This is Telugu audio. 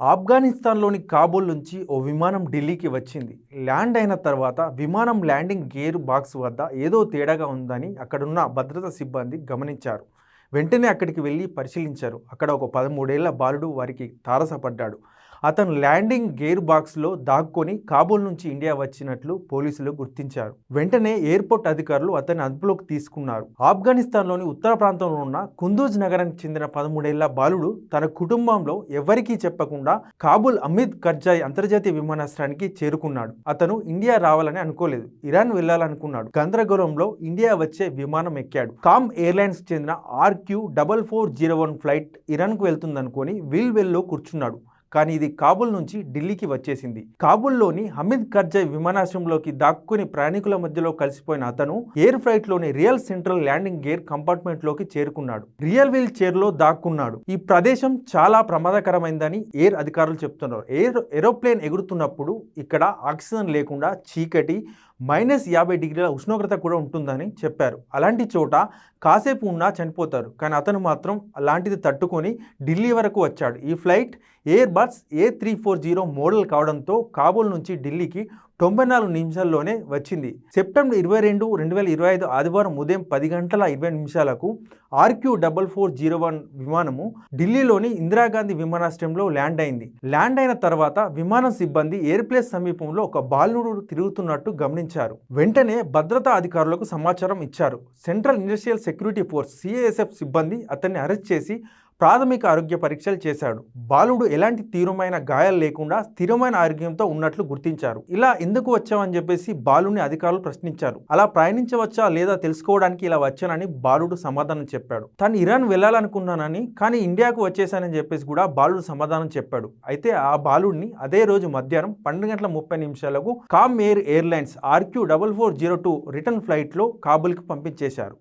ఆఫ్ఘనిస్తాన్లోని కాబూల్ నుంచి ఓ విమానం ఢిల్లీకి వచ్చింది. ల్యాండ్ అయిన తర్వాత విమానం ల్యాండింగ్ గేర్ బాక్స్ వద్ద ఏదో తేడాగా ఉందని అక్కడున్న భద్రతా సిబ్బంది గమనించారు. వెంటనే అక్కడికి వెళ్ళి పరిశీలించారు. అక్కడ ఒక పదమూడేళ్ళ బాలుడు వారికి తారసపడ్డాడు. అతను ల్యాండింగ్ గేర్ బాక్స్లో దాక్కొని కాబూల్ నుంచి ఇండియా వచ్చినట్లు పోలీసులు గుర్తించారు. వెంటనే ఎయిర్పోర్ట్ అధికారులు అతన్ని అదుపులోకి తీసుకున్నారు. ఆఫ్ఘనిస్తాన్లోని ఉత్తర ప్రాంతంలో ఉన్న కుందూజ్ నగరానికి చెందిన పదమూడేళ్ళ బాలుడు తన కుటుంబంలో ఎవరికీ చెప్పకుండా కాబూల్ అమిద్ కర్జాయ్ అంతర్జాతీయ విమానాశ్రయానికి చేరుకున్నాడు. అతను ఇండియా రావాలని అనుకోలేదు. ఇరాన్ వెళ్ళాలనుకున్నాడు గందరగోళంలో ఇండియా వచ్చే విమానం ఎక్కాడు. కామ్ ఎయిర్లైన్స్ చెందిన RQ double four zero one flight ఇరాన్కు వెళ్తుందనుకొని వీల్ వెల్లో కూర్చున్నాడు. కానీ ఇది కాబుల్ నుంచి ఢిల్లీకి వచ్చేసింది. కాబుల్లోని హమీద్ కర్జాయ్ విమానాశ్రయంలోకి దాక్కుని ప్రయాణికుల మధ్యలో కలిసిపోయిన అతను ఎయిర్ ఫ్లైట్లోని రియల్ సెంట్రల్ ల్యాండింగ్ గేర్ కంపార్ట్మెంట్లోకి చేరుకున్నాడు. రియల్ వీల్ చైర్లో దాక్కున్నాడు. ఈ ప్రదేశం చాలా ప్రమాదకరమైందని ఎయిర్ అధికారులు చెప్తున్నారు. ఎయిర్ ఏరోప్లేన్ ఎగురుతున్నప్పుడు ఇక్కడ ఆక్సిజన్ లేకుండా చీకటి మైనస్ యాభై డిగ్రీల ఉష్ణోగ్రత కూడా ఉంటుందని చెప్పారు. అలాంటి చోట కాసేపు ఉన్నా చనిపోతారు. కానీ అతను మాత్రం అలాంటిది తట్టుకొని ఢిల్లీ వరకు వచ్చాడు. ఈ flight Airbus A three four zero model కావడంతో కాబూల్ నుంచి ఢిల్లీకి తొంభై నాలుగు నిమిషాల్లోనే వచ్చింది. సెప్టెంబర్ ఇరవై రెండు రెండు వేల ఇరవై ఐదు ఆదివారం ఉదయం పది గంటల ఇరవై నిమిషాలకు RQ double four zero one విమానము ఢిల్లీలోని ఇందిరాగాంధీ విమానాశ్రయంలో ల్యాండ్ అయింది. ల్యాండ్ అయిన తర్వాత విమానం సిబ్బంది ఎయిర్ప్లేస్ సమీపంలో ఒక బాలుడు తిరుగుతున్నట్టు గమనించారు. వెంటనే భద్రతా అధికారులకు సమాచారం ఇచ్చారు. Central industrial security force CASF సిబ్బంది అతన్ని అరెస్ట్ చేసి ప్రాథమిక ఆరోగ్య పరీక్షలు చేశాడు. బాలుడు ఎలాంటి తీవ్రమైన గాయాలు లేకుండా స్థిరమైన ఆరోగ్యంతో ఉన్నట్లు గుర్తించారు. ఇలా ఎందుకు వచ్చావని చెప్పేసి బాలుని అధికారులు ప్రశ్నించారు. అలా ప్రయాణించవచ్చా లేదా తెలుసుకోవడానికి ఇలా వచ్చానని బాలుడు సమాధానం చెప్పాడు. తాను ఇరాన్ వెళ్ళాలనుకున్నానని కానీ ఇండియాకు వచ్చేసానని చెప్పేసి కూడా బాలుడు సమాధానం చెప్పాడు. అయితే ఆ బాలుడిని అదే రోజు మధ్యాహ్నం పన్నెండు గంటల ముప్పై నిమిషాలకు Kam air airlines RQ double four zero two return ఫ్లైట్లో కాబుల్కి పంపించేశారు.